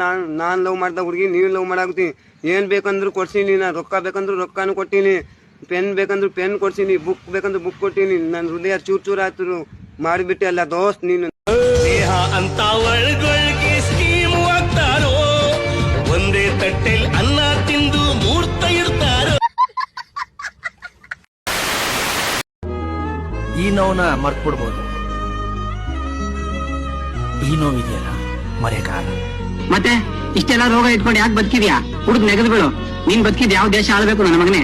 ನಾನ್ ನಾನ್ love ಮಾಡ್ದ ಹುಡುಗಿ ನೀವ್ ಲವ್ ಮಾಡಾಕತ್ತೀನಿ. ಏನ್ ಬೇಕಂದ್ರೂ ಕೊಡ್ಸೀನಿ, ನಾ ರೊಕ್ಕ ಬೇಕಂದ್ರು ರೊಕ್ಕಾನು ಕೊಟ್ಟಿನಿ ಪೆನ್ ಬೇಕಂದ್ರು ಪೆನ್ ಕೊಡ್ಸೀನಿ ಬುಕ್ ಬೇಕಂದ್ರೆ ಬುಕ್ ಕೊಟ್ಟಿನಿ ನನ್ನ ಹೃದಯ ಚೂರ್ ಚೂರ್ ಆಯ್ತು ಮಾಡಿಬಿಟ್ಟೆ ಅಲ್ಲ ದೋಸ್ತ್ ನೀನು. ದೇಹ ಅಂತ ಒಳಗೊಳಗೆ ಸ್ಕೀಮ್ ಆಗ್ತಾರೋ ಒಂದೇ ತಟ್ಟೆಲ್ ಅನ್ನ ತಿಂದು ಮೂರ್ತ ಇರ್ತಾರೋ ಈ ನೋವನ್ನ ಮರ್ತ್ಬಿಡ್ಬೋದು. ಈ ನೋವಿದೆಯಲ್ಲ ಮರೆಕಾಲ ಮತ್ತೆ ಇಷ್ಟೆಲ್ಲ ರೋಗ ಇಟ್ಕೊಂಡು ಯಾಕೆ ಬದುಕಿದ್ಯಾ? ಹುಡುಗ ನೆಗೆದು ಬಿಡು ನೀನ್ ಬದುಕಿದ್ ಯಾವ ದೇಶ ಆಳ್ಬೇಕು ನನ್ನ ಮಗನೇ?